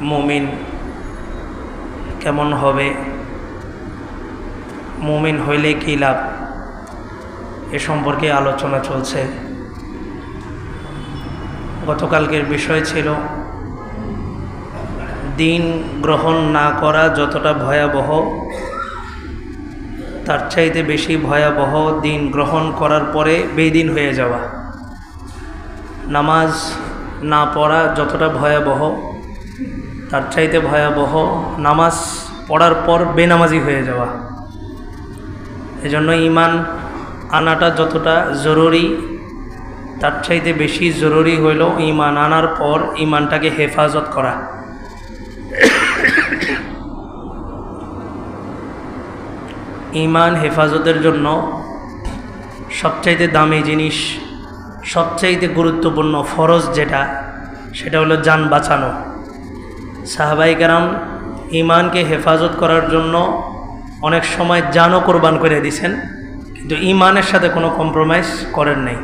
মুমিন কেমন হবে? মুমিন হইলে কী লাভ? এ সম্পর্কে আলোচনা চলছে। গতকালকের বিষয় ছিল, দিন গ্রহণ না করা যতটা ভয়াবহ, তার চাইতে বেশি ভয়াবহ দিন গ্রহণ করার পরে বেদিন হয়ে যাওয়া। নামাজ না পড়া যতটা ভয়াবহ তার চাইতে ভয়াবহ নামাজ পড়ার পর বেনামাজি হয়ে যাওয়া। এজন্য ইমান আনাটা যতটা জরুরি, তার চাইতে বেশি জরুরি হইল ইমান আনার পর ইমানটাকে হেফাজত করা। ইমান হেফাজতের জন্য সবচাইতে দামি জিনিস, সবচাইতে গুরুত্বপূর্ণ ফরজ যেটা, সেটা হলো যান বাঁচানো। সাহাবাই কারাম ইমানকে হেফাজত করার জন্য অনেক সময় জানও কোরবান করে দিছেন, কিন্তু ইমানের সাথে কোনো কম্প্রোমাইজ করেন নাই।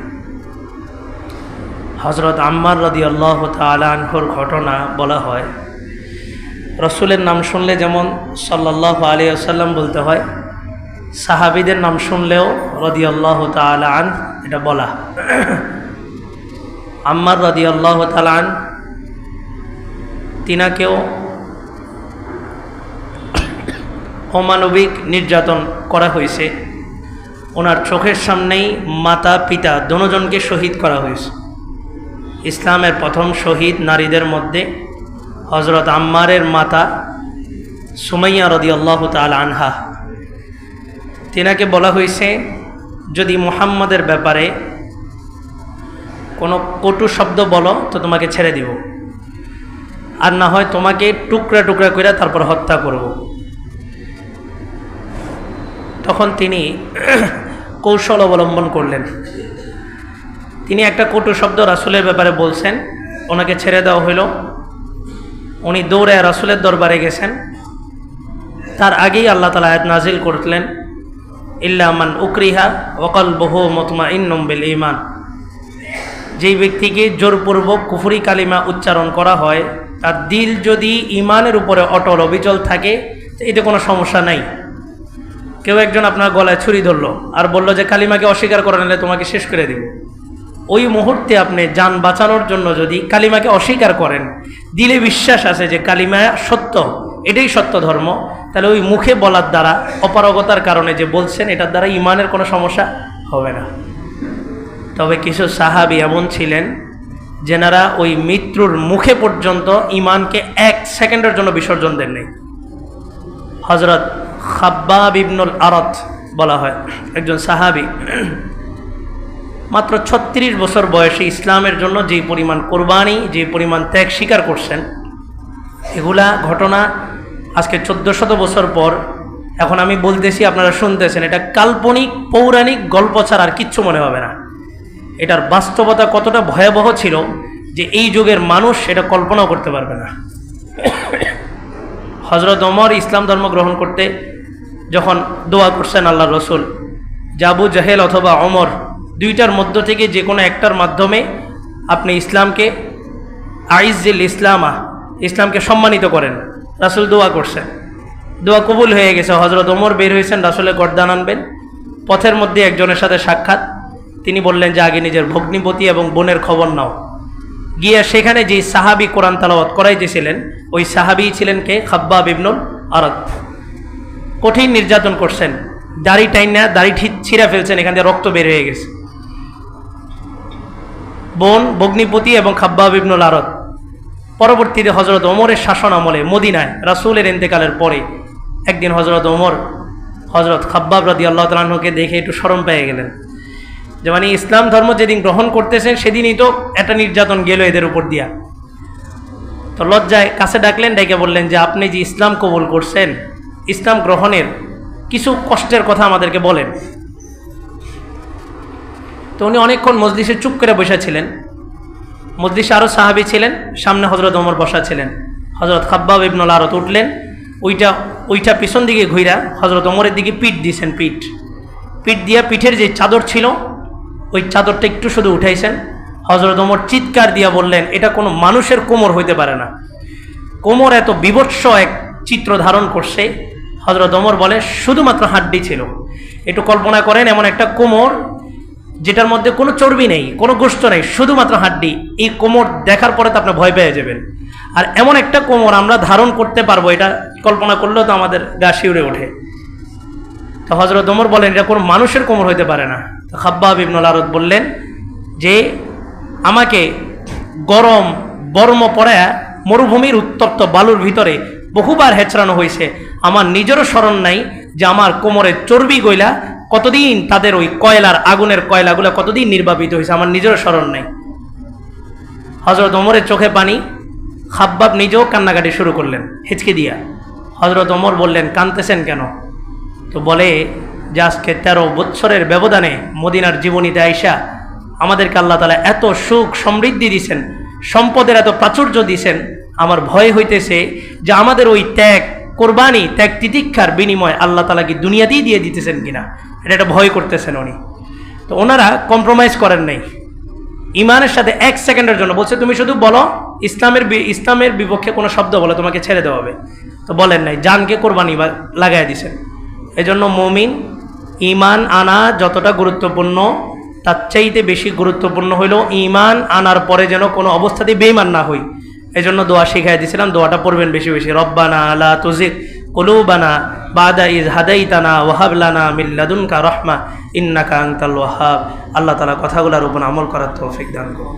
হজরত আম্মার রদি আল্লাহ তালাহর ঘটনা বলা হয়, রসুলের নাম শুনলে যেমন সাল্লাহ আলী আসাল্লাম বলতে হয়, সাহাবিদের নাম শুনলেও রদি আল্লাহ তালান এটা বলা। আম্মার রদি আল্লাহ তালান তিনাকেও অমানবিক নির্যাতন করা হয়েছে। ওনার চোখের সামনেই মাতা, পিতা দনোজনকে শহীদ করা হয়েছে। ইসলামের প্রথম শহীদ নারীদের মধ্যে হজরত আম্মারের মাতা সুমাইয়া রদি আল্লাহ তাল আনহা। তেনাকে বলা হয়েছে, যদি মুহাম্মদের ব্যাপারে কোনো কটু শব্দ বলো, তো তোমাকে ছেড়ে দিব। আর না হয় তোমাকে টুকরা টুকরা করে তারপর হত্যা করব। তখন তিনি কৌশল অবলম্বন করলেন। তিনি একটা কটু শব্দ রাসুলের ব্যাপারে বলছেন, ওনাকে ছেড়ে দেওয়া হইল। উনি দৌড়ে রাসুলের দরবারে গেছেন। তার আগেই আল্লাহ তালা আয়াত নাজিল করলেন ইল্লামান উকরিহা ওকাল বহু মতমা ইন্নম্বিল ইমান যেই ব্যক্তিকে জোরপূর্বক কুফুরি কালিমা উচ্চারণ করা হয় তার দিল যদি ইমানের উপরে অটল, অবিচল থাকে এতে কোনো সমস্যা নাই। কেউ একজন আপনার গলায় ছুরি ধরলো আর বলল যে, কালিমাকে অস্বীকার করে নিলে তোমাকে শেষ করে দিব। ওই মুহূর্তে আপনি যান বাঁচানোর জন্য যদি কালিমাকে অস্বীকার করেন, দিলে বিশ্বাস আছে যে কালিমা সত্য, এটাই সত্য ধর্ম, তাহলে ওই মুখে বলার দ্বারা, অপারগতার কারণে যে বলছেন, এটার দ্বারা ইমানের কোনো সমস্যা হবে না। তবে কিছু সাহাবি এমন ছিলেন যেনারা ওই মৃত্যুর মুখে পর্যন্ত ইমানকে এক সেকেন্ডের জন্য বিসর্জন দেন নেই হজরত খাব্বাব ইবনুল আরত বলা হয়, একজন সাহাবি। মাত্র ছত্রিশ বছর বয়সে ইসলামের জন্য যে পরিমাণ কোরবানি, যে পরিমাণ ত্যাগ স্বীকার করছেন, এগুলা ঘটনা আজকে চোদ্দ শত বছর পর, এখন আমি বলতেছি, আপনারা শুনতেছেন, এটা কাল্পনিক, পৌরাণিক গল্প ছাড়া আর কিচ্ছু মনে হবে না। এটার বাস্তবতা কতটা ভয়াবহ ছিল যে এই যুগের মানুষ এটা কল্পনাও করতে পারবে না। হজরত ওমর ইসলাম ধর্ম গ্রহণ করতে যখন দোয়া করছেন আল্লাহ রসুল জাবু জাহেল অথবা অমর দুইটার মধ্য থেকে যে কোনো একটার মাধ্যমে আপনি ইসলামকে আইজিল ইসলামা, ইসলামকে সম্মানিত করেন। রাসুল দোয়া করছেন। দোয়া কবুল হয়ে গেছে। হজরত ওমর বের হয়েছেন, রাসুলের গর্দান আনবেন। পথের মধ্যে একজনের সাথে সাক্ষাৎ। তিনি বললেন, যে আগে নিজের ভগ্নিপতি এবং বোনের খবর নাও। গিয়ে সেখানে যে সাহাবি কোরআন তালাওয়াত করাইতেছিলেন, ওই সাহাবি ছিলেন কে? খাব্বা বিবনুল আরত কঠিন নির্যাতন করছেন। দাড়ি টাইন, দাড়ি ছিঁড়া ফেলছেন, এখান থেকে রক্ত বের হয়ে গেছে। বোন, ভগ্নিপতি এবং খাব্বা বিবনুল আরত পরবর্তীতে হজরত ওমরের শাসন আমলে মদিনায় রাসুলের ইন্তেকালের পরে একদিন হজরত ওমর হজরত খাব্বাব রাদি আল্লাহ তালাহকে দেখে একটু স্মরণ পেয়ে গেলেন। যে মানে ইসলাম ধর্ম যেদিন গ্রহণ করতেছেন, সেদিনই তো একটা নির্যাতন গেল এদের উপর দিয়া। তো লজ্জায় কাছে ডাকলেন ডেকে বললেন যে, আপনি যে ইসলাম কবুল করছেন, ইসলাম গ্রহণের কিছু কষ্টের কথা আমাদেরকে বলেন। তো উনি অনেকক্ষণ মজলিসে চুপ করে বসেছিলেন মজলিসে আরও সাহাবি ছিলেন, সামনে হজরত ওমর বসা ছিলেন। হজরত খাব্বাব ইবনুল আরত উঠলেন, ওইটা ওইটা পিছন দিকে ঘুইরা হজরত ওমরের দিকে পিঠ দিয়েছেন পিঠ। পিঠ দিয়া পিঠের যে চাদর ছিল ওই চাদরটা একটু শুধু উঠাইছেন। হজরত ওমর চিৎকার দিয়া বললেন, এটা কোনো মানুষের কোমর হইতে পারে না। কোমর এত বিভৎস এক চিত্র ধারণ করছে। হজরত ওমর বলে, শুধুমাত্র হাড্ডি ছিল। একটু কল্পনা করেন, এমন একটা কোমর যেটার মধ্যে কোনো চর্বি নেই, কোনো গোষ্ঠ নেই, শুধুমাত্র হাড্ডি। এই কোমর দেখার পরে তো আপনার ভয় পেয়ে যাবেন। আর এমন একটা কোমর আমরা ধারণ করতে পারব, এটা কল্পনা করলেও তো আমাদের গা শিউরে ওঠে। তো হজরত ওমর বলেন, এটা কোনো মানুষের কোমর হইতে পারে না। খাব্বাব ইবনুল আরদ বললেন যে, আমাকে গরম বর্ম পড়ায় মরুভূমির উত্তপ্ত বালুর ভিতরে বহুবার হেঁচড়ানো হয়েছে। আমার নিজেরও স্মরণ নাই যে আমার কোমরের চর্বি গইলা কতদিন তাদের ওই কয়লার আগুনের কয়লাগুলো কতদিন নির্বাপিত হয়েছে, আমার নিজেরও স্মরণ নাই। হজরত ওমরের চোখে পানি, খাব্বাব নিজেও কান্নাকাটি শুরু করলেন, হেঁচকে দিয়া। হজরত ওমর বললেন, কানতেছেন কেন? তো বলে যে আজকে তেরো বৎসরের ব্যবধানে মদিনার জীবনীতে আইসা আমাদেরকে আল্লাহ তালা এত সুখ সমৃদ্ধি দিছেন, সম্পদের এত প্রাচুর্য দিছেন, আমার ভয় হইতেছে যে আমাদের ওই ত্যাগ, কোরবানি, ত্যাগ তিতিক্ষার বিনিময় আল্লাহ তালা কি দুনিয়াতেই দিয়ে দিতেছেন কিনা? এটা একটা ভয় করতেছেন উনি। তো ওনারা কম্প্রোমাইজ করেন নাই। ইমানের সাথে এক সেকেন্ডের জন্য বলছে, তুমি শুধু বলো, ইসলামের ইসলামের বিপক্ষে কোনো শব্দ বলো, তোমাকে ছেড়ে দেওয়া হবে। তো বলেন নাই, জানকে কোরবানি লাগাই দিছেন। এজন্য মমিন ইমান আনা যতটা গুরুত্বপূর্ণ, তার চাইতে বেশি গুরুত্বপূর্ণ হইল ইমান আনার পরে যেন কোনো অবস্থাতেই বেইমান না হই। এই জন্য দোয়া শিখাই দিয়েছিলাম দোয়াটা পড়বেন বেশি বেশি। রব্বানা আলা তুজিক কুলুবানা বাদা ইজ হাদাইতানা ওয়াহাবলানা মিল্লাদুনকা রহমা ইন্নাকা আংতাল ওয়াহাব। আল্লাহ তালা কথাগুলোর উপর আমল করার তৌফিক দান করুন।